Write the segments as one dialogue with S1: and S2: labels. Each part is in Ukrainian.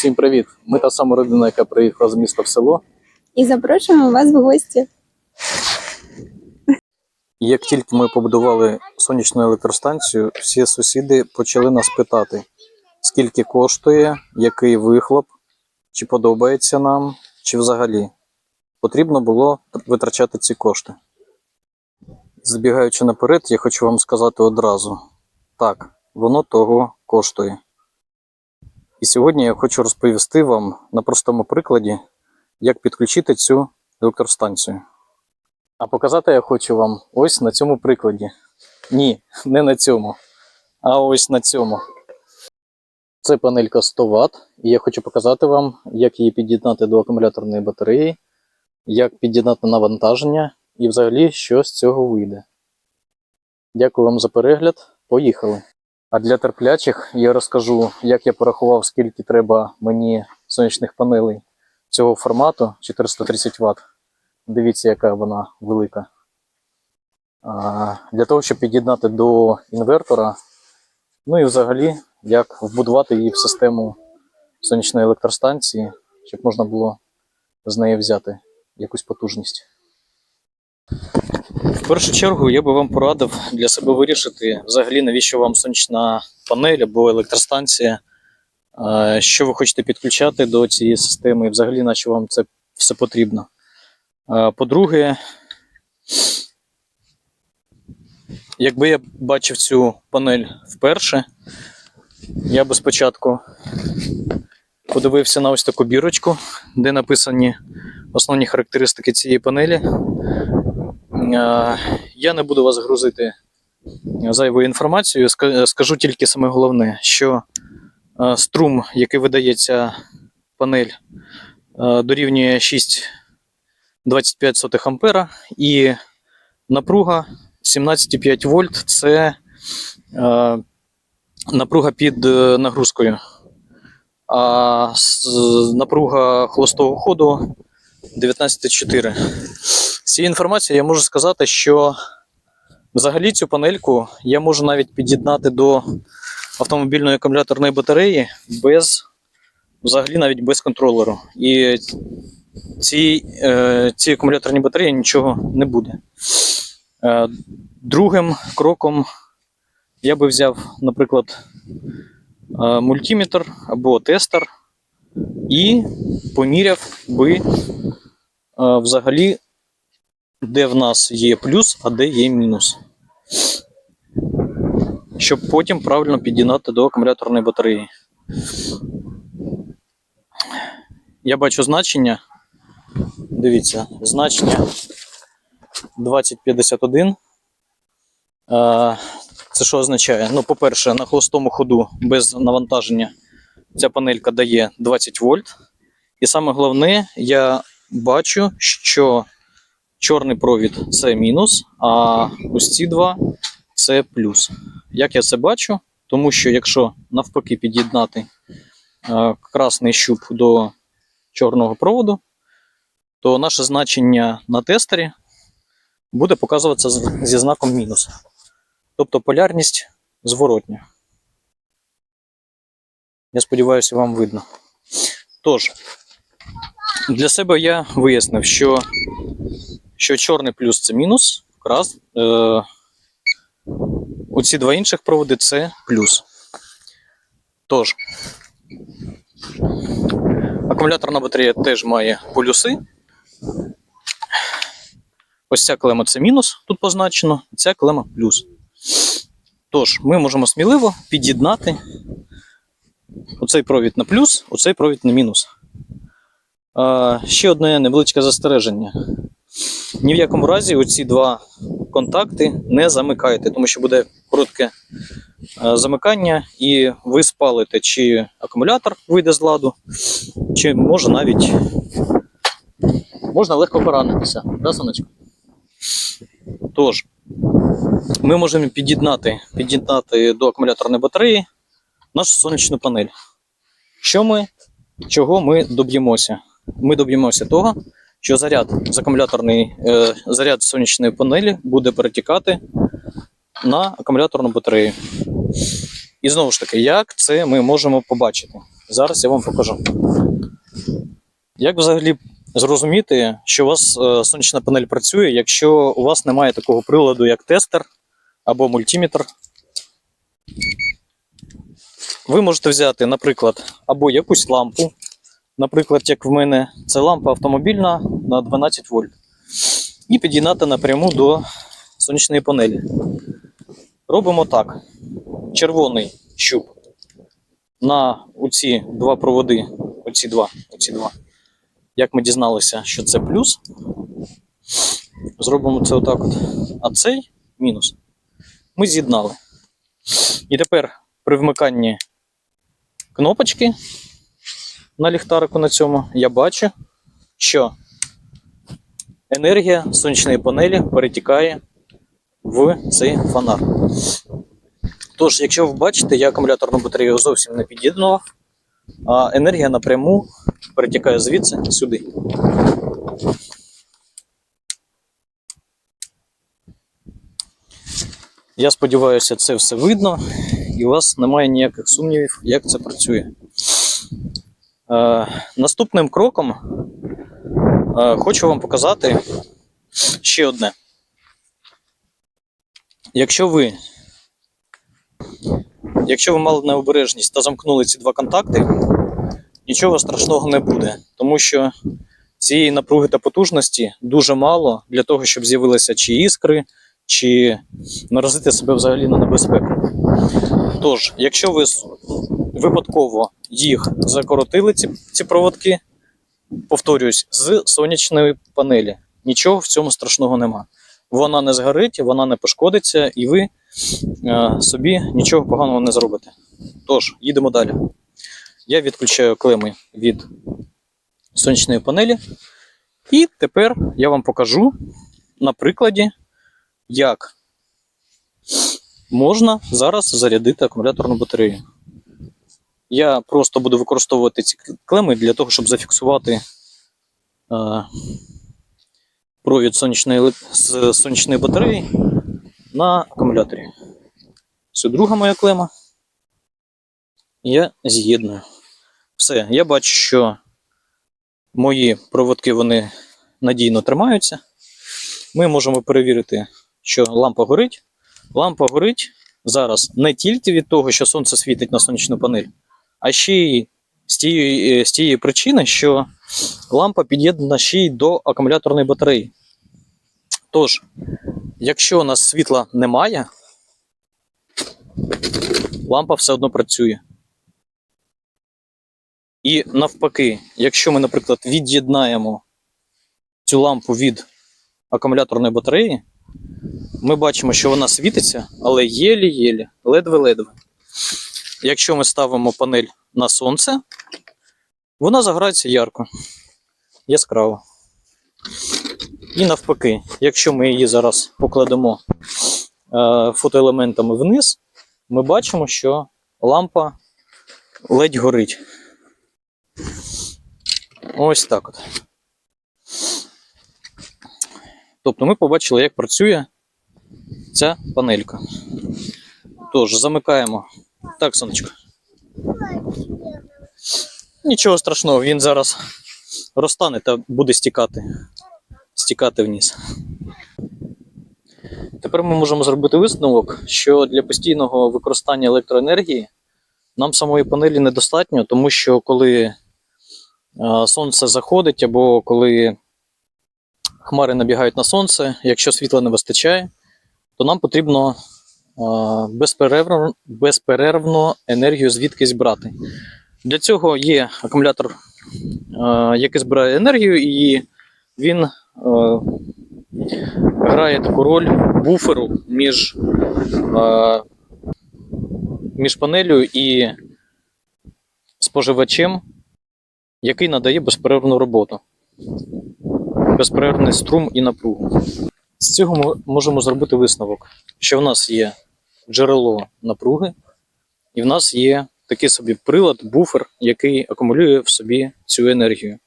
S1: Всім привіт! Ми та сама родина, яка приїхала з міста в село.
S2: І запрошуємо вас в гості.
S1: Як тільки ми побудували сонячну електростанцію, всі сусіди почали нас питати, скільки коштує, який вихлоп, чи подобається нам, чи взагалі потрібно було витрачати ці кошти. Збігаючи наперед, я хочу вам сказати одразу: так, воно того коштує. І сьогодні я хочу розповісти вам на простому прикладі, як підключити цю електростанцію. А показати я хочу вам ось на цьому прикладі. Ні, не на цьому, а ось на цьому. Це панелька 100 Вт, і я хочу показати вам, як її під'єднати до акумуляторної батареї, як під'єднати навантаження і взагалі, що з цього вийде. Дякую вам за перегляд. Поїхали! А для терплячих я розкажу, як я порахував, скільки треба мені сонячних панелей цього формату 430 Вт. Дивіться, яка вона велика. А, Для того, щоб під'єднати до інвертора, ну і взагалі, як вбудувати її в систему сонячної електростанції, щоб можна було з неї взяти якусь потужність. В першу чергу я би вам порадив для себе вирішити, взагалі, навіщо вам сонячна панель або електростанція, що ви хочете підключати до цієї системи, і взагалі, на що вам це все потрібно. По-друге, якби я бачив цю панель вперше, я би спочатку подивився на ось таку бірочку, де написані основні характеристики цієї панелі. Е, Я не буду вас грузити зайвою інформацією, скажу тільки саме головне, що е, струм, який видається панель, е, дорівнює 6,25 ампера, і напруга 17,5 вольт це напруга під нагрузкою. А напруга холостого ходу 19,4. З цієї інформації я можу сказати, що взагалі цю панельку я можу навіть під'єднати до автомобільної акумуляторної батареї без взагалі навіть без контролеру. І ці, е, ці акумуляторні батареї нічого не буде. Е, другим кроком я би взяв, наприклад, е, мультиметр або тестер і поміряв би взагалі, де в нас є плюс, а де є мінус. Щоб потім правильно під'єднати до акумуляторної батареї. Я бачу значення. Дивіться, значення 2051. Е, Це що означає? Ну, по-перше, на холостому ходу без навантаження ця панелька дає 20 вольт. І саме головне, я бачу, що чорний провід це мінус, а ось ці два це плюс. Як я це бачу? Тому що якщо навпаки під'єднати е, красний щуп до чорного проводу, то наше значення на тестері буде показуватися зі знаком мінус. Тобто полярність зворотня. Я сподіваюся, вам видно. Тож, для себе я вияснив, що, що чорний плюс це мінус, крас, е, оці два інших проводи це плюс. Тож, акумуляторна батарея теж має полюси. Ось ця клема це мінус, тут позначено, ця клема плюс. Тож, ми можемо сміливо під'єднати оцей провід на плюс, оцей провід на мінус. А, ще одне невеличке застереження. Ні в якому разі оці два контакти не замикайте, тому що буде коротке е, замикання, і ви спалите, чи акумулятор вийде з ладу, чи може навіть можна легко поранитися. Да, сонечко? Тож, ми можемо під'єднати, під'єднати до акумуляторної батареї нашу сонячну панель. Що ми, чого ми доб'ємося? Ми доб'ємося того, що заряд з акумуляторної, е, заряд сонячної панелі буде перетікати на акумуляторну батарею. І знову ж таки, як це ми можемо побачити? Зараз я вам покажу. Як взагалі зрозуміти, що у вас е, сонячна панель працює, якщо у вас немає такого приладу, як тестер або мультиметр? Ви можете взяти, наприклад, або якусь лампу. Наприклад, як в мене, це лампа автомобільна на 12 вольт. І під'єднати напряму до сонячної панелі. Робимо так: червоний щуп на оці два проводи, оці два, оці два. Як ми дізналися, що це плюс, зробимо це отак от. А цей мінус. Ми з'єднали. І тепер при вмиканні кнопочки на ліхтарику на цьому я бачу, що енергія сонячної панелі перетікає в цей фонар. Тож, якщо ви бачите, я акумуляторну батарею зовсім не під'єднував, а енергія напряму перетікає звідси сюди. Я сподіваюся, це все видно, і у вас немає ніяких сумнівів, як це працює. Е, наступним кроком е, хочу вам показати ще одне. Якщо ви Якщо ви мали необережність та замкнули ці два контакти, нічого страшного не буде, тому що цієї напруги та потужності дуже мало для того, щоб з'явилися чи іскри, чи наразити себе взагалі на небезпеку. Тож, якщо ви випадково їх закоротили, ці, ці проводки, повторюсь, з сонячної панелі, нічого в цьому страшного нема. Вона не згорить, вона не пошкодиться, і ви е, собі нічого поганого не зробите. Тож, їдемо далі. Я відключаю клеми від сонячної панелі. І тепер я вам покажу на прикладі, як можна зараз зарядити акумуляторну батарею. Я просто буду використовувати ці клеми для того, щоб зафіксувати е, провід сонячної, з сонячної батареї на акумуляторі. Це друга моя клема. Я з'єдную. Все, я бачу, що мої проводки вони надійно тримаються. Ми можемо перевірити, що лампа горить. Лампа горить зараз не тільки від того, що сонце світить на сонячну панель, а ще й з тієї, е, з тієї причини, що лампа під'єднана ще й до акумуляторної батареї. Тож, якщо у нас світла немає, лампа все одно працює. І навпаки, якщо ми, наприклад, від'єднаємо цю лампу від акумуляторної батареї, ми бачимо, що вона світиться, але єлі-єлі, ледве-ледве. Якщо ми ставимо панель на сонце, вона загорається ярко, яскраво. І навпаки, якщо ми її зараз покладемо е, фотоелементами вниз, ми бачимо, що лампа ледь горить. Ось так от. Тобто ми побачили, як працює ця панелька. Тож, замикаємо. Так, сонечко. Нічого страшного, він зараз розтане та буде стікати. Стікати вниз. Тепер ми можемо зробити висновок, що для постійного використання електроенергії нам самої панелі недостатньо, тому що коли е, сонце заходить або коли хмари набігають на сонце, якщо світла не вистачає, то нам потрібно безперервно, безперервно енергію звідкись брати. Для цього є акумулятор, який збирає енергію, і він грає таку роль буферу між, між панелью і споживачем, який надає безперервну роботу, безперервний струм і напругу. З цього ми можемо зробити висновок, що в нас є джерело напруги, і в нас є такий собі прилад, буфер, який акумулює в собі цю енергію.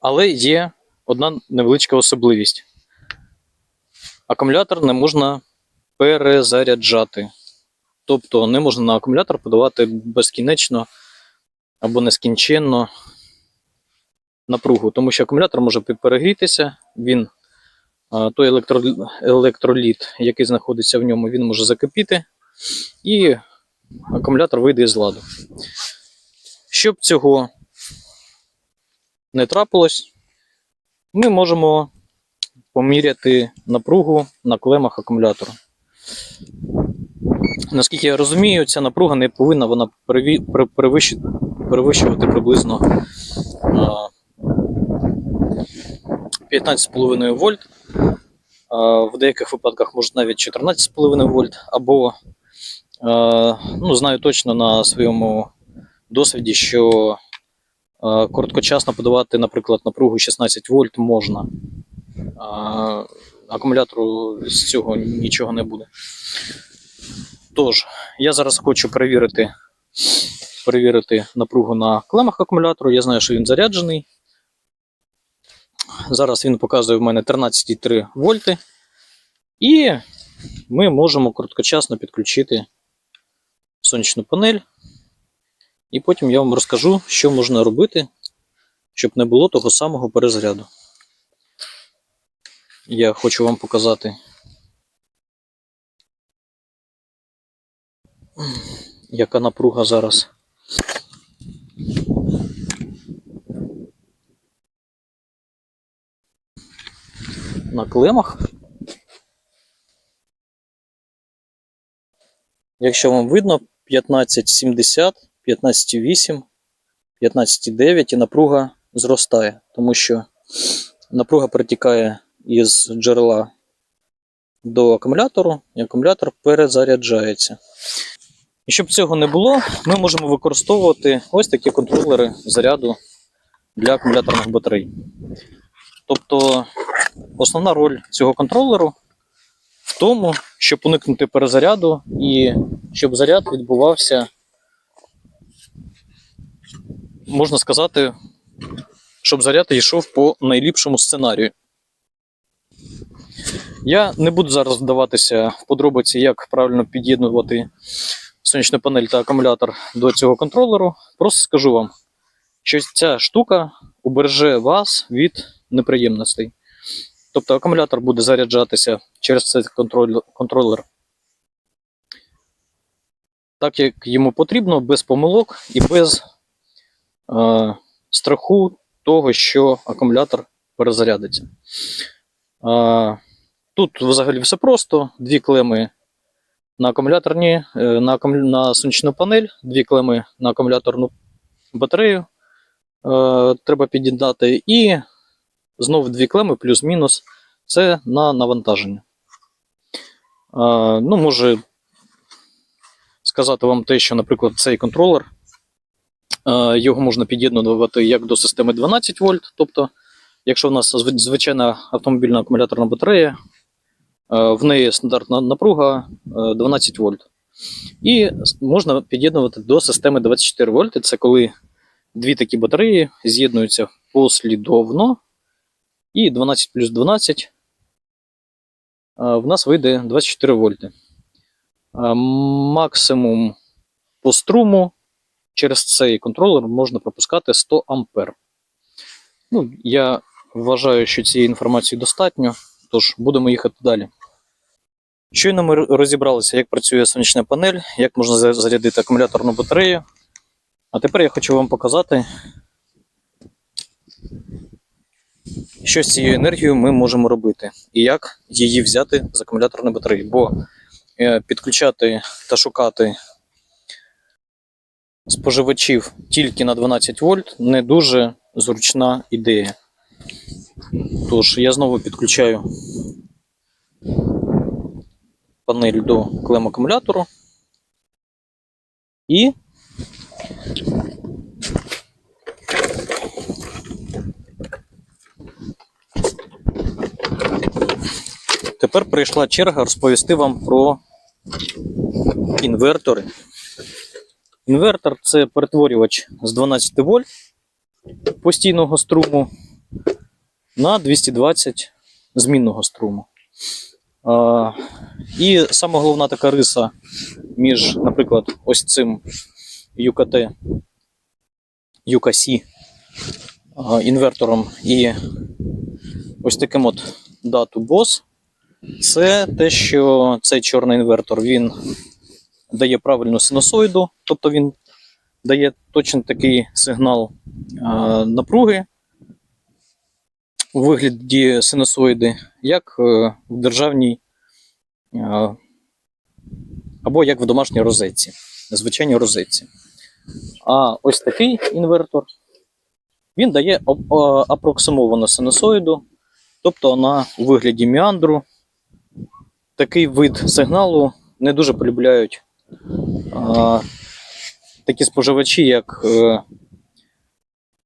S1: Але є одна невеличка особливість. Акумулятор не можна перезаряджати. Тобто не можна на акумулятор подавати безкінечно або нескінченно напругу, тому що акумулятор може пе- перегрітися, він, той електро, електроліт, який знаходиться в ньому, він може закипіти, і акумулятор вийде із ладу. Щоб цього не трапилось, ми можемо поміряти напругу на клемах акумулятора. Наскільки я розумію, ця напруга не повинна вона перевищувати приблизно 15,5 вольт. В деяких випадках може навіть 14,5 вольт, або ну, знаю точно на своєму досвіді, що короткочасно подавати, наприклад, напругу 16 вольт можна. Акумулятору з цього нічого не буде. Тож, я зараз хочу перевірити, перевірити напругу на клемах акумулятору. Я знаю, що він заряджений. Зараз він показує в мене 13,3 вольти. І ми можемо короткочасно підключити сонячну панель. І потім я вам розкажу, що можна робити, щоб не було того самого перезаряду. Я хочу вам показати, яка напруга зараз. На клемах. Якщо вам видно, 15,70, 15,8, 15,9 і напруга зростає, тому що напруга перетікає із джерела до акумулятору, і акумулятор перезаряджається. І щоб цього не було, ми можемо використовувати ось такі контролери заряду для акумуляторних батарей. Тобто основна роль цього контролеру в тому, щоб уникнути перезаряду і щоб заряд відбувався, можна сказати, щоб заряд йшов по найліпшому сценарію. Я не буду зараз вдаватися в подробиці, як правильно під'єднувати сонячну панель та акумулятор до цього контролеру. Просто скажу вам, що ця штука убереже вас від неприємностей. Тобто акумулятор буде заряджатися через цей контролер так, як йому потрібно, без помилок і без е, страху того, що акумулятор перезарядиться. Е, тут взагалі все просто: дві клеми на акумуляторні, е, на, акуму... на сонячну панель, дві клеми на акумуляторну батарею. Е, треба під'єднати, і знову дві клеми плюс-мінус. Це на навантаження. Ну, може сказати вам те, що, наприклад, цей контролер, його можна під'єднувати як до системи 12 вольт. Тобто, якщо в нас звичайна автомобільна акумуляторна батарея, в неї стандартна напруга е, 12 вольт. І можна під'єднувати до системи 24 вольти. Це коли дві такі батареї з'єднуються послідовно. І 12 плюс 12 е, в нас вийде 24 вольти. Е, Максимум по струму через цей контролер можна пропускати 100 ампер. Ну, я вважаю, що цієї інформації достатньо, тож будемо їхати далі. Щойно ми розібралися, як працює сонячна панель, як можна зарядити акумуляторну батарею. А тепер я хочу вам показати, що з цією енергією ми можемо робити і як її взяти з акумуляторної батареї. Бо е, підключати та шукати споживачів тільки на 12 вольт не дуже зручна ідея. Тож я знову підключаю панель до клем акумулятору і тепер прийшла черга розповісти вам про інвертори. Інвертор це перетворювач з 12 вольт постійного струму на 220 змінного струму. І саме головна така риса між, наприклад, ось цим UKT, UKC інвертором і ось таким от дату BOSS, це те, що цей чорний інвертор він дає правильну синусоїду, тобто він дає точно такий сигнал е, напруги у вигляді синусоїди, як е, в державній е, або як в домашній розетці, звичайній розетці. А ось такий інвертор він дає апроксимовану синусоїду, тобто на у вигляді міандру. Такий вид сигналу не дуже полюбляють а, такі споживачі, як е,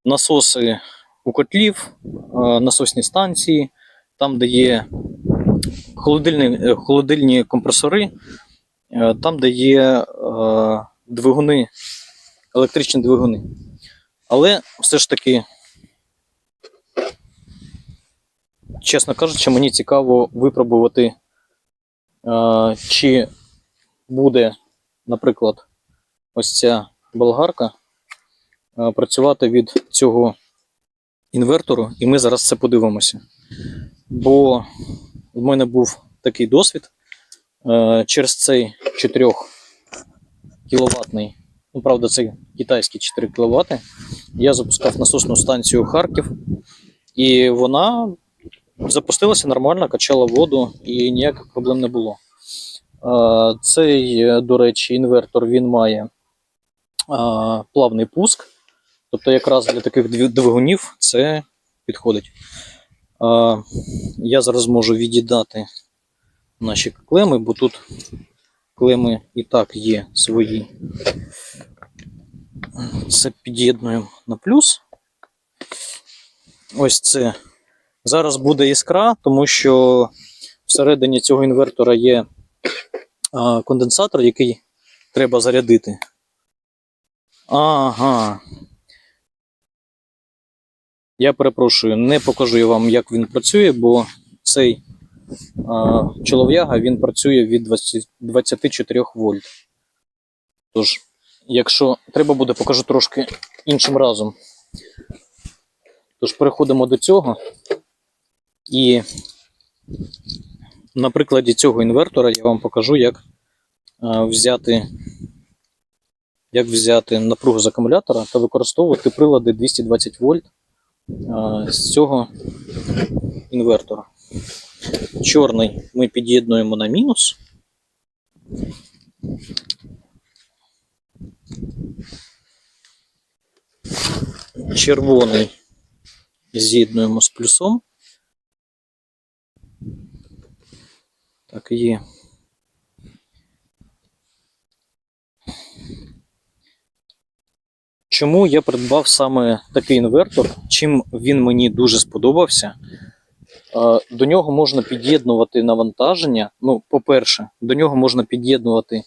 S1: насоси у котлів, е, насосні станції, там, де є холодильні, е, холодильні компресори, е, там, де є е, двигуни, електричні двигуни. Але все ж таки, чесно кажучи, мені цікаво випробувати, чи буде, наприклад, ось ця болгарка е, працювати від цього інвертору, і ми зараз це подивимося. Бо в мене був такий досвід е, через цей 4 кіловатний, ну правда, це китайські 4 кВт. Я запускав насосну станцію Харків, і вона запустилася нормально, качала воду і ніяких проблем не було. Е, Цей, до речі, інвертор він має е, плавний пуск. Тобто, якраз для таких двигунів це підходить. Е, Я зараз можу віддати наші клеми, бо тут клеми і так є свої. Це під'єднуємо на плюс. Ось це. Зараз буде іскра, тому що всередині цього інвертора є конденсатор, який треба зарядити. Ага. Я перепрошую, не покажу я вам, як він працює, бо цей а, чолов'яга він працює від 20, 24 вольт. Тож, якщо треба буде, покажу трошки іншим разом. Тож переходимо до цього. І на прикладі цього інвертора я вам покажу, як взяти, як взяти напругу з акумулятора та використовувати прилади 220 вольт з цього інвертора. Чорний ми під'єднуємо на мінус. Червоний з'єднуємо з плюсом. Так є. Чому я придбав саме такий інвертор? Чим він мені дуже сподобався? До нього можна під'єднувати навантаження. Ну, по-перше, до нього можна під'єднувати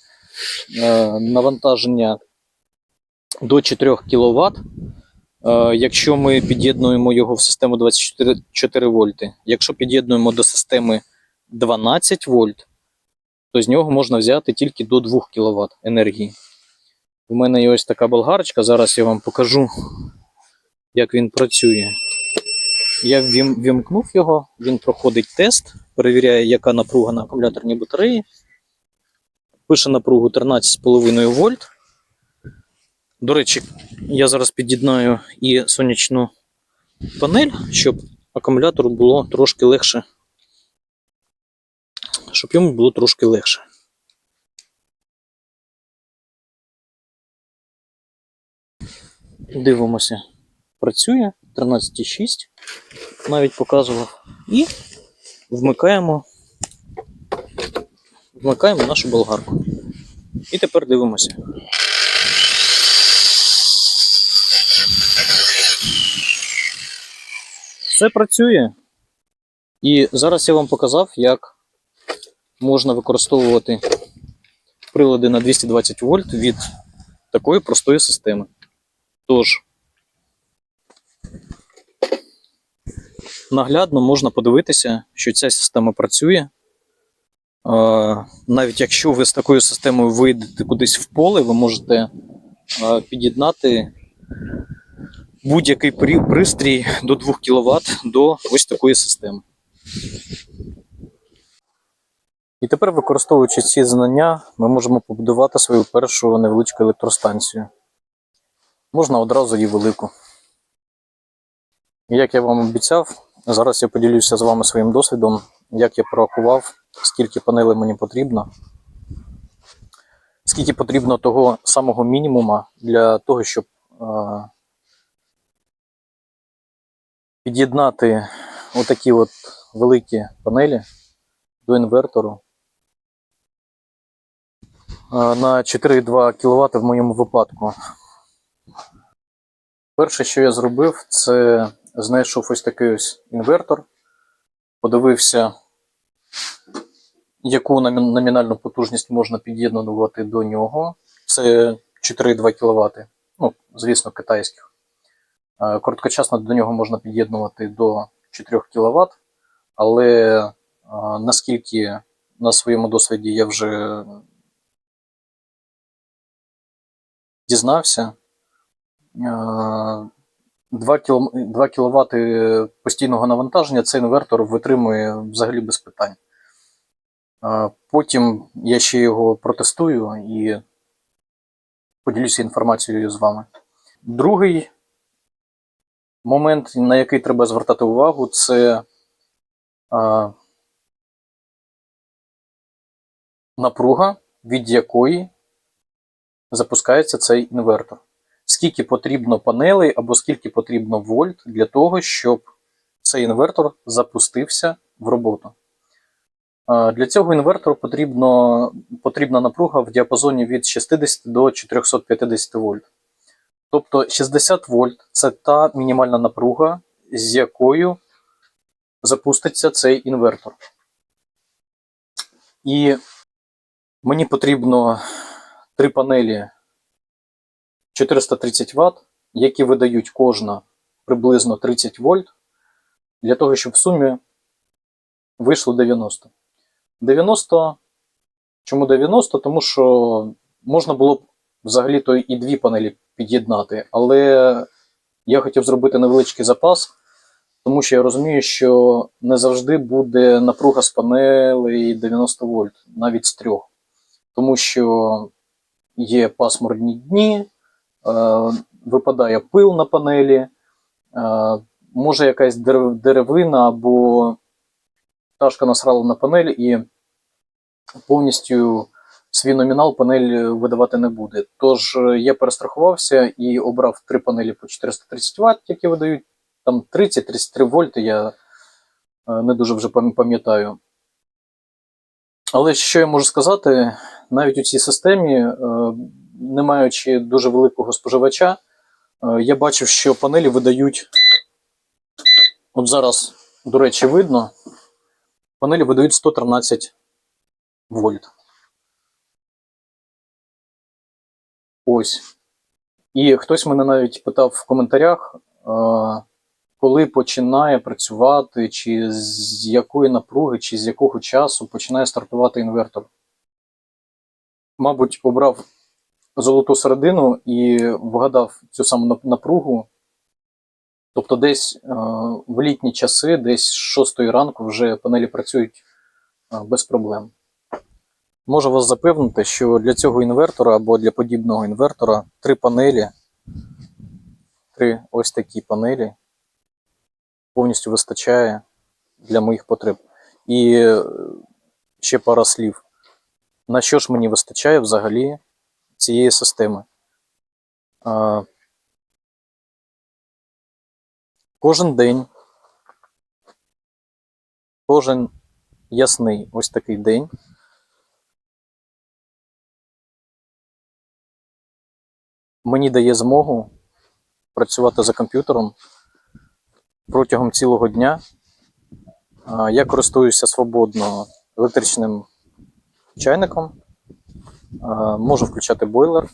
S1: е, навантаження до 4 кВт. Е, Якщо ми під'єднуємо його в систему 24 вольти, якщо під'єднуємо до системи 12 вольт, то з нього можна взяти тільки до 2 кВт енергії. У мене є ось така болгарочка. Зараз я вам покажу, як він працює. Я ввімкнув його, він проходить тест, перевіряє, яка напруга на акумуляторній батареї. Пише напругу 13,5 вольт. До речі, я зараз під'єднаю і сонячну панель, щоб акумулятору було трошки легше. Щоб йому було трошки легше. Дивимося. Працює 13,6. Навіть показував. І вмикаємо. Вмикаємо нашу болгарку. І тепер дивимося. Все працює. І зараз я вам показав, як можна використовувати прилади на 220 вольт від такої простої системи. Тож, наглядно можна подивитися, що ця система працює. Навіть якщо ви з такою системою вийдете кудись в поле, ви можете під'єднати будь-який пристрій до 2 кВт до ось такої системи. І тепер, використовуючи ці знання, ми можемо побудувати свою першу невеличку електростанцію. Можна одразу і велику. Як я вам обіцяв, зараз я поділюся з вами своїм досвідом, як я порахував, скільки панелей мені потрібно, скільки потрібно того самого мінімума для того, щоб е, під'єднати отакі от великі панелі до інвертору на 4,2 кВт в моєму випадку. Перше, що я зробив, це знайшов ось такий ось інвертор, подивився, яку номінальну потужність можна під'єднувати до нього. Це 4,2 кВт, ну, звісно, китайських. Е, Короткочасно до нього можна під'єднувати до 4 кВт, але е, наскільки на своєму досвіді я вже дізнався, 2 кВт постійного навантаження цей інвертор витримує взагалі без питань. Е, Потім я ще його протестую і поділюся інформацією з вами. Другий момент, на який треба звертати увагу, це е, напруга, від якої запускається цей інвертор. Скільки потрібно панелей або скільки потрібно вольт для того, щоб цей інвертор запустився в роботу. Для цього інвертору потрібно, потрібна напруга в діапазоні від 60 до 450 вольт. Тобто 60 вольт це та мінімальна напруга, з якою запуститься цей інвертор. І мені потрібно три панелі 430 Вт, які видають кожна приблизно 30 вольт, для того, щоб в сумі вийшло 90. 90. Чому 90? Тому що можна було б взагалі-то і дві панелі під'єднати, але я хотів зробити невеличкий запас, тому що я розумію, що не завжди буде напруга з панелей 90 вольт, навіть з трьох. Тому що є пасмурні дні, е, випадає пил на панелі, е, може якась деревина або пташка насрала на панель і повністю свій номінал панель видавати не буде. Тож е, я перестрахувався і обрав три панелі по 430 Вт, які видають там 30-33 вольти, я не дуже вже пам'ятаю. Але що я можу сказати, навіть у цій системі, е, не маючи дуже великого споживача, е, я бачив, що панелі видають. От зараз, до речі, видно, панелі видають 113 вольт. Ось. І хтось мене навіть питав в коментарях, е, коли починає працювати, чи з якої напруги, чи з якого часу починає стартувати інвертор. Мабуть, обрав золоту середину і вгадав цю саму напругу. Тобто, десь е, в літні часи, десь з 6 ранку вже панелі працюють е, без проблем. Можу вас запевнити, що для цього інвертора або для подібного інвертора три панелі, три ось такі панелі повністю вистачає для моїх потреб. І е, ще пара слів. На що ж мені вистачає взагалі цієї системи? А, Кожен день, кожен ясний ось такий день. мені дає змогу працювати за комп'ютером протягом цілого дня. Я користуюся свободно електричним чайником, можу включати бойлер,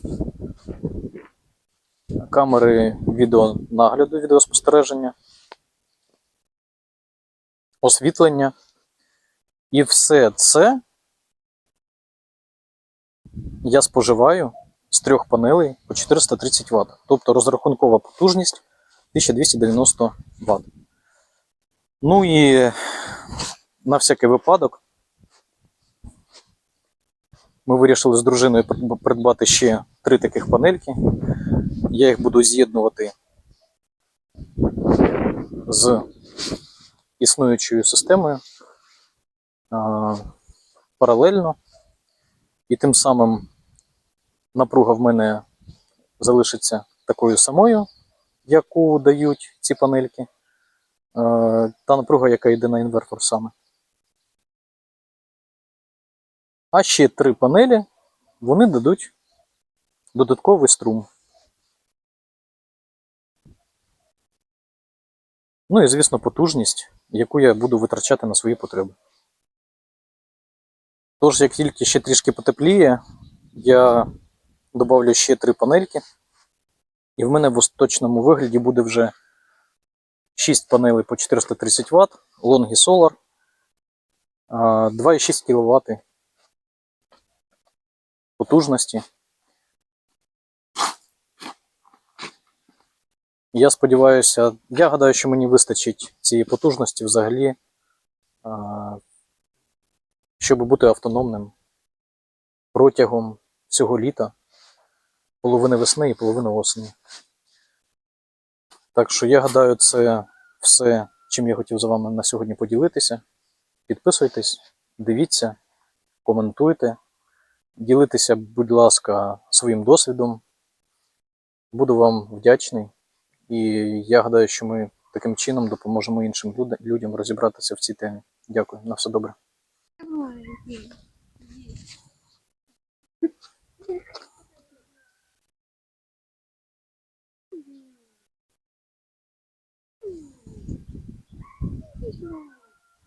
S1: камери відеонагляду, відеоспостереження, освітлення. І все це я споживаю з трьох панелей по 430 Вт. Тобто розрахункова потужність 1290 Вт. Ну і на всякий випадок ми вирішили з дружиною придбати ще три таких панельки. Я їх буду з'єднувати з існуючою системою паралельно. І тим самим напруга в мене залишиться такою самою, яку дають ці панельки. Та напруга, яка йде на інвертор саме. А ще три панелі вони дадуть додатковий струм. Ну і, звісно, потужність, яку я буду витрачати на свої потреби. Тож, як тільки ще трішки потепліє, я добавлю ще три панельки, і в мене в остаточному вигляді буде вже 6 панелей по 430 Вт, Longi Solar, 2,6 кВт потужності. Я сподіваюся, я гадаю, що мені вистачить цієї потужності взагалі, щоб бути автономним протягом всього літа, половини весни і половини осені. Так що я гадаю, це все, чим я хотів з вами на сьогодні поділитися. Підписуйтесь, дивіться, коментуйте, ділитеся, будь ласка, своїм досвідом. Буду вам вдячний. І я гадаю, що ми таким чином допоможемо іншим людям розібратися в цій темі. Дякую, на все добре.